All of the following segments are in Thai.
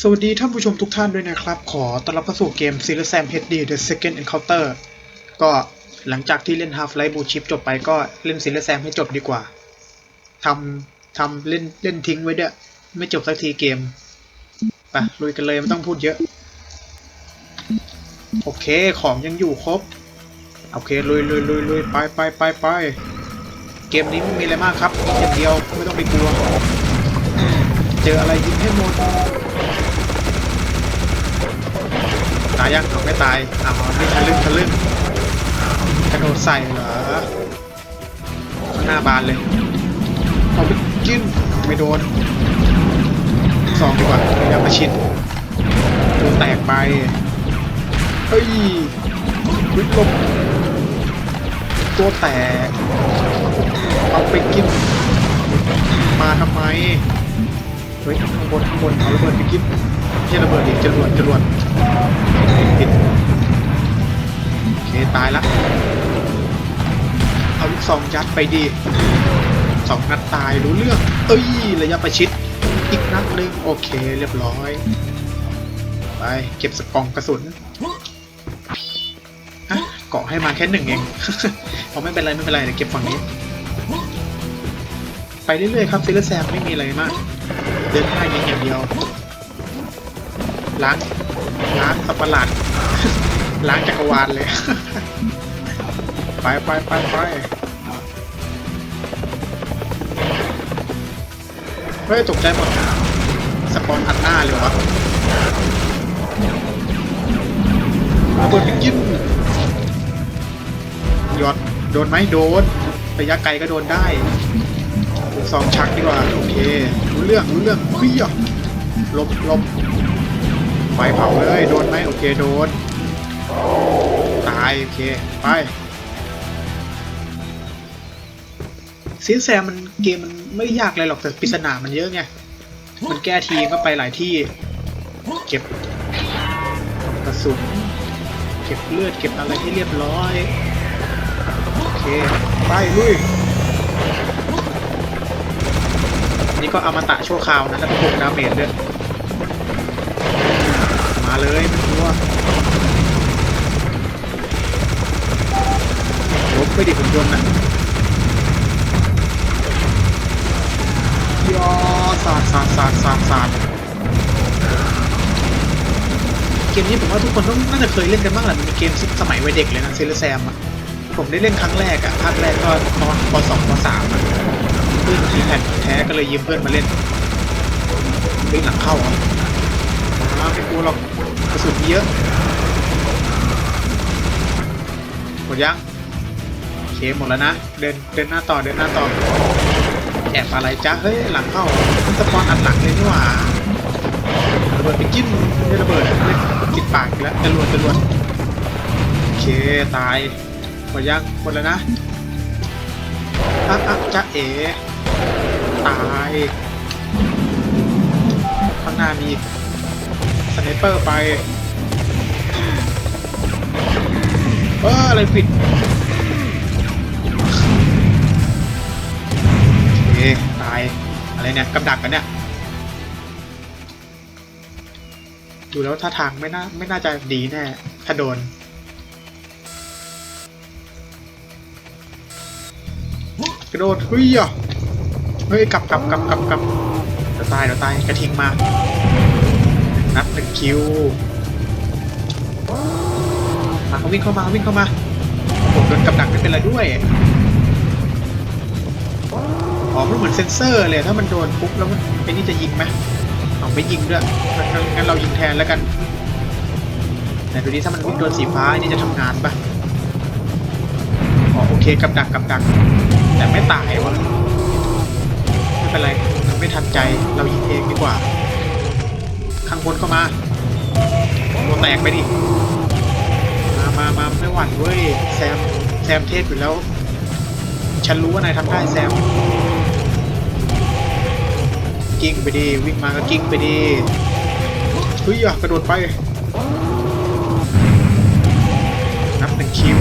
สวัสดีท่านผู้ชมทุกท่านด้วยนะครับ ขอต้อนรับเข้าสู่เกม s e r i o u s Sam HD The Second Encounter ก็หลังจากที่เล่น Half-Life Blue Chip จบไปก็เล่น s e r i o u s Sam ให้จบดีกว่าทำทำเล่นเล่นทิ้งไว้เด้วยไม่จบสักทีเกมไปลุยกันเลยไม่ต้องพูดเยอะ โอเคของยังอยู่ครบ โอเคลุยลุยลุยลุยไปไปไปไปเกมนี้ไม่มีอะไรมากครับอย่างเดียวไม่ต้องไปกลัว เจออะไรยิงให้หมด ตายยังเอาไม่ตายอ้าวนี่ทะลึ่งทะลึ่งกระโดดใส่เหรอหน้าบานเลยเอาไปจิ้มไม่โดนสองดีกว่าระยะประชิดตัวแตกไปเฮ้ยวิกลบตัวแตกเอาไปกิน มาทำไมเฮ้ยข้างบนข้างบนเอาระเบิดไปกิน ไม่ใช่ระเบิดดิจรวดจรวดผิดโอเคตายละเอาลูกซองยัดไปดีสองนัดตายรู้เรื่อง เอ้ยระยะประชิด อีกนัดหนึ่งโอเคเรียบร้อย ไปเก็บสกองกระสุนฮะเกาะให้มาแค่หนึ่งเองเอาไม่เป็นไรไม่เป็นไรเดี๋ยวเก็บฝั่งนี้ ไปเรื่อยๆครับซิลเลอร์แซมไม่มีอะไรมาก เดินหน้ายิงอย่างเดียว ล้างล้างสับประหลาดล้างจักรวาลเลย ไปไปไปไปเฮ้ยตกใจหมดสปอนอัดหน้าเลยวะระเบิดไปกินหยอดโดนไหมโดนระยะไกลก็โดนได้ลูกซองชักดีกว่า โอเค รู้เรื่อง รู้เรื่องเฮ้ยอ่ลบลบ ไฟเผาเลยโดนไหมโอเคโดนตายโอเคไปเซียนแซมมันเกมมันไม่ยากอะไรหรอกแต่ปริศนามันเยอะไงมันแก้ทีก็ไปหลายที่ เก็บกระสุนเก็บเลือดเก็บอะไรให้เรียบร้อยโอเคไปลุยนี่ก็อมตะชั่วคราวนะแล้วก็บวกดาเมจด้วย เลยไม่กลัวลบไปดิผมยนนะยอสาดสาดสาดสาดสาดเกมนี้ผมว่าทุกคนต้องน่าจะเคยเล่นกันบ้างแหละมันเป็นเกมสมัยวัยเด็กเลยนะเซเลแซมอะผมได้เล่นครั้งแรกอะภาคแรกก็ตอนป .2 ป .3 อะเพื่อนทีแผ่นแท้ก็เลยยืมเพื่อนมาเล่นเล่นหลังเข้าอมาไม่กลัวหรอก ระสุนเยอะหมดยังโอเคหมดแล้วนะ เดินเดินหน้าต่อเดินหน้าต่อแอบอะไรจ้าเฮ้ยหลังเข้ามันสปอนอัดหลังเลยนี่หว่าระเบิดไปจิ้มไม่ได้ระเบิดเล่นติดปากแล้วจรวดจรวดโอเคตายหมดยังหมดแล้วนะอะอะจ้าเอ๋ตายข้างหน้ามีอีก สไนเปอร์ไป เอออะไรผิดโอเคตาย อะไรเนี่ยกับดักกันเนี่ย ดูแล้วท่าทางไม่น่าไม่น่าจะดีแน่ ถ้าโดนกระโดดเฮ้ยอะเฮ้ยกลับกลับกลับกลับกลับเดี๋ยวตายเดี๋ยวตายกระทิงมา นับหนึ่งคิวมาเขาวิ่งเข้ามาเขาวิ่งเข้ามาผมโดนกับดักไม่เป็นไรด้วยอ๋อมันเหมือนเซนเซอร์เลยถ้ามันโดนปุ๊บแล้วมันไอ้นี่จะยิงไหมเอาไม่ยิงด้วยงั้นเรายิงแทนแล้วกันแต่ดูดิถ้ามันโดนสีฟ้านี่จะทำงานปะอ๋อโอเคกับดักกับดัก แต่ไม่ตายวะไม่เป็นไรไม่ทันใจเรายิงเองดีกว่า ข้างบนเข้ามาตัวแตกไปดิมามามาไม่หวั่นเว้ยแซมแซมเทพอยู่แล้ว ฉันรู้ว่านายทำได้แซมกิ้งไปดีวิ่งมาก็กิ้งไปดีเฮ้ยอะกระโดดไปนับหนึ่งคิว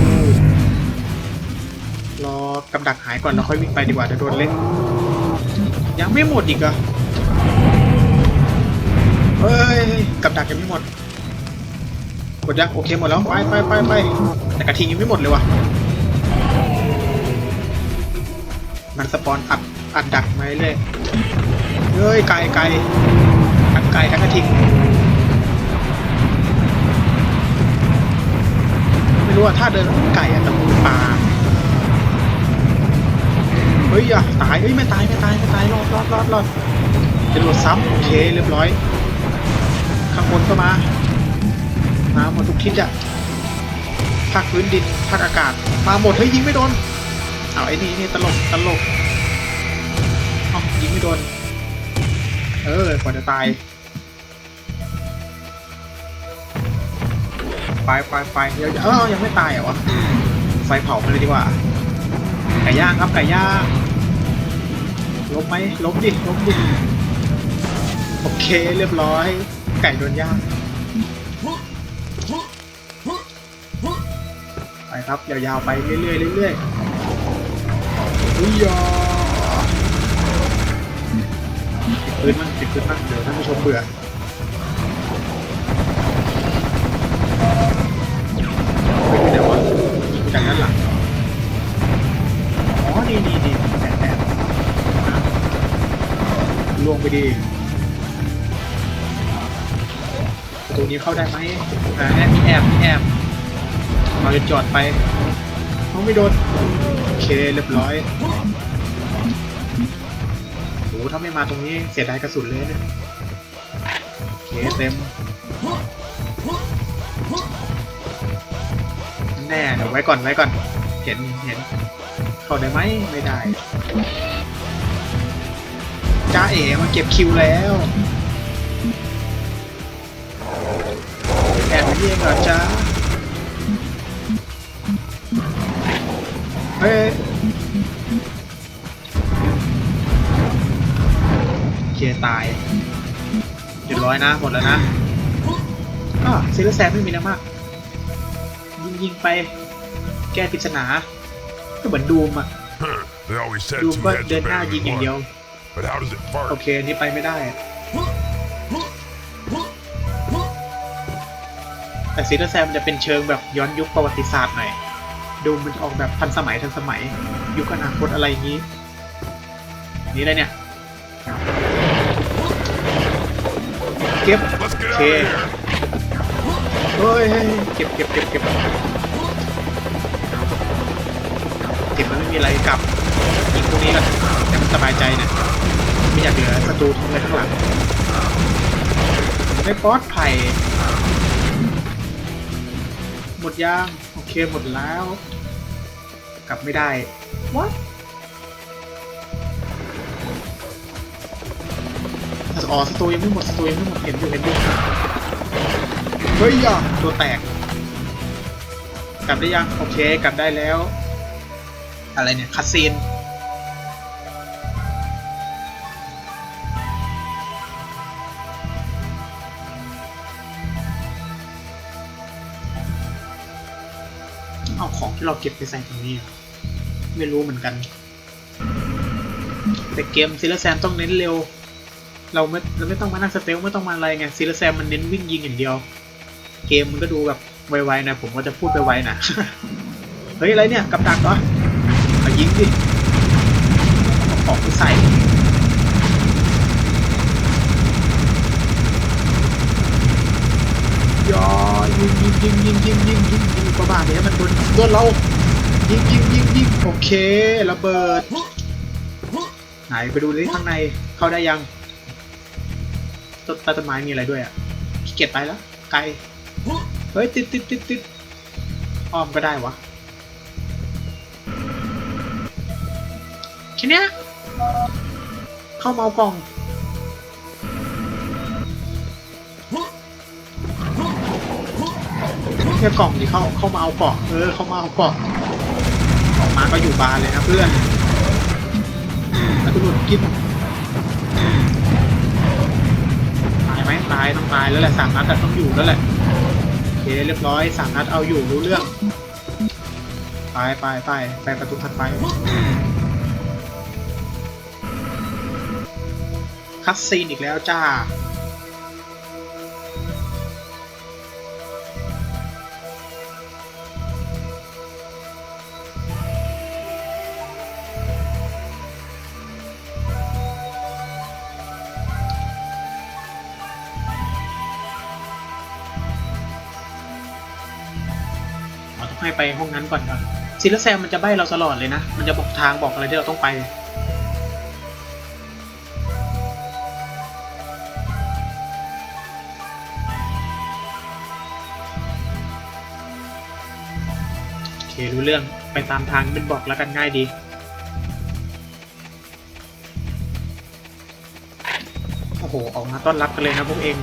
รอกำดักหายก่อนแล้วค่อยวิ่งไปดีกว่าเดี๋ยวโดนเล่นยังไม่หมดอีกอะ เฮ้ยดักยังไม่หมดหมดยังโอเคหมดแล้วไปไปไปไปแต่กระทิงยังไม่หมดเลยว่ะมันสปอนอัดอัดดักมาเรื่อยเฮ้ยไก่ไก่ทั้งไก่ทั้งกระทิงไม่รู้ว่าถ้าเดินไก่อะตะมูปลาเฮ้ยอย่าตายเฮ้ยไม่ตายไม่ตายไม่ตายรอดรอดรอดรอดจะโดดซ้ำโอเคเรียบร้อย ข้างบนก็มา มาหมดทุกทิศอะภาคพื้นดินภาคอากาศ มาหมดเฮ้ยยิงไม่โดน เอาไอ้นี่นี่ตลกตลกเอายิงไม่โดน เออกว่าจะตายไฟไฟไฟเดี๋ยวเออยังไม่ตายเหรอวะไฟเผามาเลยดีกว่า ไก่ย่างครับไก่ย่างล้มไหมล้มดิล้มดิ โอเคเรียบร้อย ไก่โดนย่างไปครับ ยาวๆไปเรื่อยๆเรื่อยๆอุ้ยยอปิดพื้นมั่งปิดพื้นมั่งเดี๋ยวท่านผู้ชมเบื่อดูเดี๋ยวว่ายิงจากด้านหลังอ๋อนี่นี่นี่แอบแอบลวงไปดี ตูนี้เข้าได้ไหมอ่าแอบมีแอบมีแอบเราจะจอดไปเขาไม่โดนโอเคเรียบร้อยโหถ้าไม่มาตรงนี้เสียดายกระสุนเลยเนี่ยโอเคเต็มแน่เดี๋ยวไว้ก่อนไว้ก่อน เห็นเห็น เข้าได้ไหมไม่ได้จ้าเอ๋มาเก็บคิวแล้ว แอบมาเองเหรอจ้าเฮ้ยเคตายเรียบร้อยนะ หมดแล้วนะก็ซิลแซมไม่มีแล้วมาก ยิงยิงไป แก้ปริศนา ก็เหมือนดูมอะ Huh, They always said ดูม two ก็ heads เดิน are หน้า better ยิง than อย่างเดียว one. But how does it โอ fart? เค อันนี้ไปไม่ได้ แต่ซีรีส์แซมจะเป็นเชิงแบบย้อนยุคประวัติศาสตร์หน่อย ดูมันจะออกแบบทันสมัยทันสมัย ยุคอนาคตอะไรอย่างนี้ นี่อะไรเนี่ย เก็บ Let's get out of Okay. here. เฮ้ยเฮ้ยเก็บเก็บเก็บเก็บเก็บมันไม่มีอะไรกลับยิงพวกนี้ก่อนแต่มันสบายใจเนี่ยไม่อยากเหลือศัตรูทั้งเลยข้างหลังไม่ปลอดภัย มดย่าง โอเคหมดแล้ว กลับไม่ได้ what อ๋อสตูยังไม่หมดสตูยังไม่หมดเห็นอยู่เห็นอยู่เฮ้ยอะตัวแตก กลับได้ยัง โอเค กลับได้แล้ว อะไรเนี่ยคัสซีน เราเก็บไปใส่ตรงนี้อะไม่รู้เหมือนกัน แต่เกมซิลแซมต้องเน้นเร็ว เราไม่เราไม่ต้องมานั่งสเตลไม่ต้องมาอะไรไงซิลแซมมันเน้นวิ่งยิงอย่างเดียว เกมมันก็ดูแบบไวๆนะผมก็จะพูดไปไวๆนะเฮ้ยอะไรเนี่ยกับดักเหรอมายิงดิอาของไปใส่ยอ ยิงยิงยิงยิงยิงยิงยิงยิงกระบาดเนี่ยมันโดนโดนเรายิงยิงยิงยิงโอเคระเบิดไหนไปดูดิข้างในเข้าได้ยังต้นต้นไม้มีอะไรด้วยอะขี้เกียจไปแล้วไกลเฮ้ยติดติดติดติดอ้อมก็ได้วะแค่เนี้ยเข้ามาเอากล่อง แค่กล่องที่เขาเขามาเอาเกาะเออเขามาเอาเกาะออกมาก็อยู่บานเลยนะเพื่อนแล้วก็หลุดกินตายไหมตายต้องตายแล้วแหละสามนัดต้องอยู่แล้วแหละโอเคเรียบร้อยสามนัดเอาอยู่รู้เรื่องไปไปไปไปประตูถัดไปคัสซีนอีกแล้วจ้า ให้ไปห้องนั้นก่อนก่อนซิลเลอร์แซมมันจะใบ้เราตลอดเลยนะ มันจะบอกทางบอกอะไรที่เราต้องไป โอเค รู้เรื่องไปตามทางมันบอกแล้วกันง่ายดีโอ้โห ออกมาต้อนรับกันเลยนะพวกเอง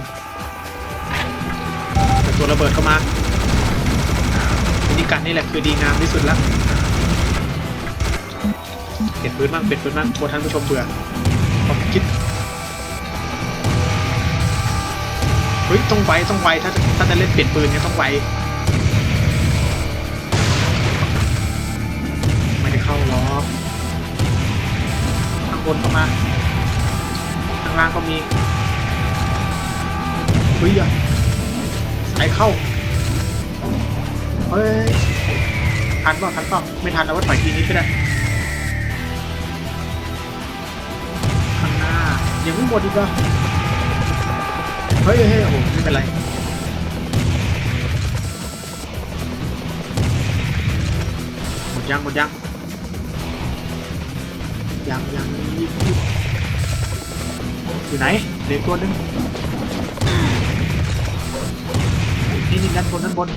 แต่ตัวระเบิดเข้ามาีการนี่แหละคือดีงามที่สุดละเปลี่ยนปืนบ้างเปลี่ยนปืนบ้างกลัวท่านผู้ชมเบื่อผมคิดเฮ้ยต้องไวต้องไวถ้าจะถ้าจะเล่นเปลี่ยนปืนเนี่ยต้องไวไม่ได้เข้าล็อกข้างบนเข้ามาข้างล่างก็มีเฮ้ยอะสายเข้า เฮ้ยทันเปล่าทันเปล่าไม่ทันแล้วว่าถอยทีนี้ก็ได้ข้างหน้ายังไม่หมดอีกเหรอเฮ้ยเฮ้ยโอ้โหไม่เป็นไรหมดยังหมดยังยังยังยิบยิบอยู่ไหนเหลือตัวหนึงนี่นี่ด้านบนด้านบน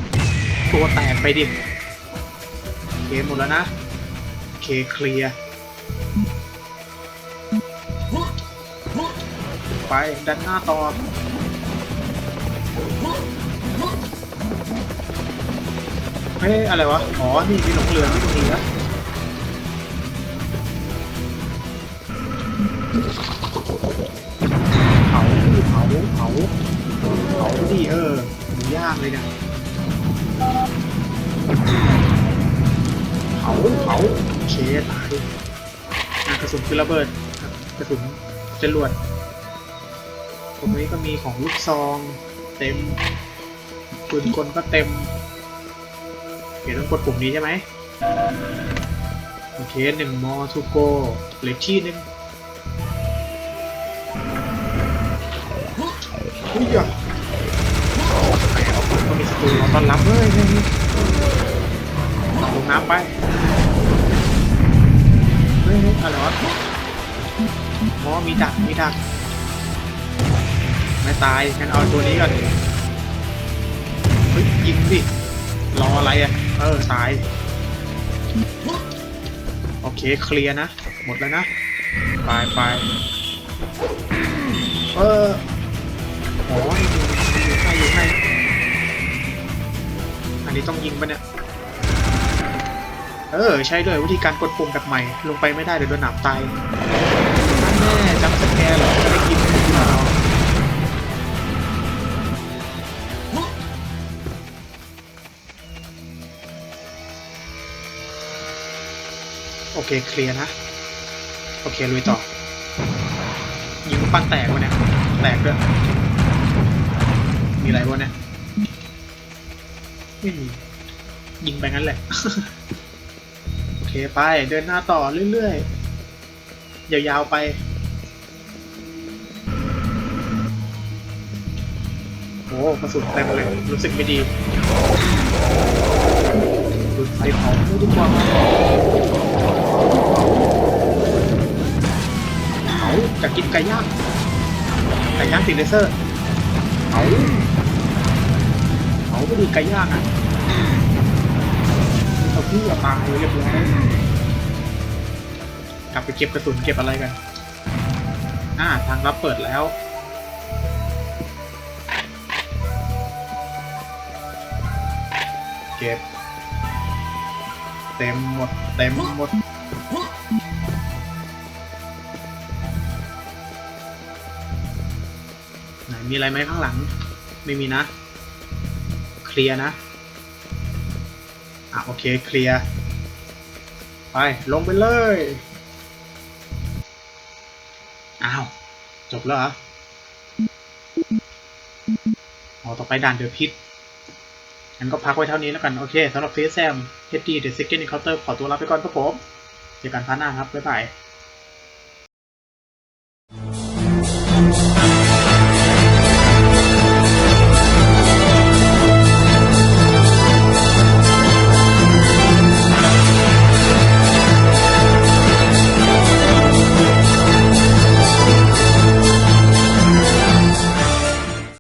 ตัวแตกไปดิเคหมดแล้วนะเคเคลียร์ไปด้านหน้าต่อเฮ้ยอะไรวะ อ๋อ นี่มีหลงเหลือที่ตรงนี้นะเผาเผาเผาเผาดิเออหยางเลยเนี่ย เผาเผาเคตายอะกระสุนคือระเบิดกระสุนจรวดตรงนี้ก็มีของลูกซองเต็มปืนกลก็เต็มเดี๋ยวต้องกดปุ่มนี้ใช่ไหมโอเคหนึ่งมอทูโกเหลือที่หนึ่งอุ้ยอะก็มีสตูรอต้อนรับเฮ้ยเฮ้ยเฮ้ย ลงน้ำไป เฮ้ยอะไรวะอ๋อมีดัก มีดัก ไม่ตายงั้นเอาตัวนี้ก่อนเฮ้ยยิงดิรออะไรอะ เออตาย โอเค เคลียร์นะ หมดแล้วนะ ไปไปเออโอ้ย นี้ต้องยิงปะเนี่ย เออ ใช่ด้วยวิธีการกดปุ่มแบบใหม่ ลงไปไม่ได้เดี๋ยวโดนหนามตายนั่นแน่จำสแกร์เหรอจะได้กินหรือเปล่าโอเค เคลียร์นะ โอเค ลุยต่อ ยิงปั้นแตกวะเนี่ย แตกด้วย มีอะไรวะเนี่ย ยิงไปงั้นแหละ โอเคไป เดินหน้าต่อเรื่อยๆ ยาวๆไปโอ้กระสุนเต็มเลย รู้สึกไม่ดีดูไฟเผาไม่ดีกว่าเขาจะกินไก่ย่างไก่ย่างติดเลเซอร์เขาเขาไม่ดีไก่ย่างอะ เอาพี่อะตายเรียบร้อยกลับไปเก็บกระสุนเก็บอะไรกัน อ่า ทางรับเปิดแล้ว เก็บ เต็มหมด เต็มหมดไหนมีอะไรไหมข้างหลัง ไม่มีนะ เคลียร์นะ โอเคเคลียร์ไป ลงไปเลย อ้าว จบแล้วเหรออ๋อต่อไปด่านเดือพิษงั้นก็พักไว้เท่านี้แล้วกัน โอเคสำหรับเฟสแซมเฮดดี้เดอะซิกเนเจอร์เคาน์เตอร์ขอตัวลาไปก่อนครับผม เจอกันพาร์ทหน้าครับ บ๊ายบาย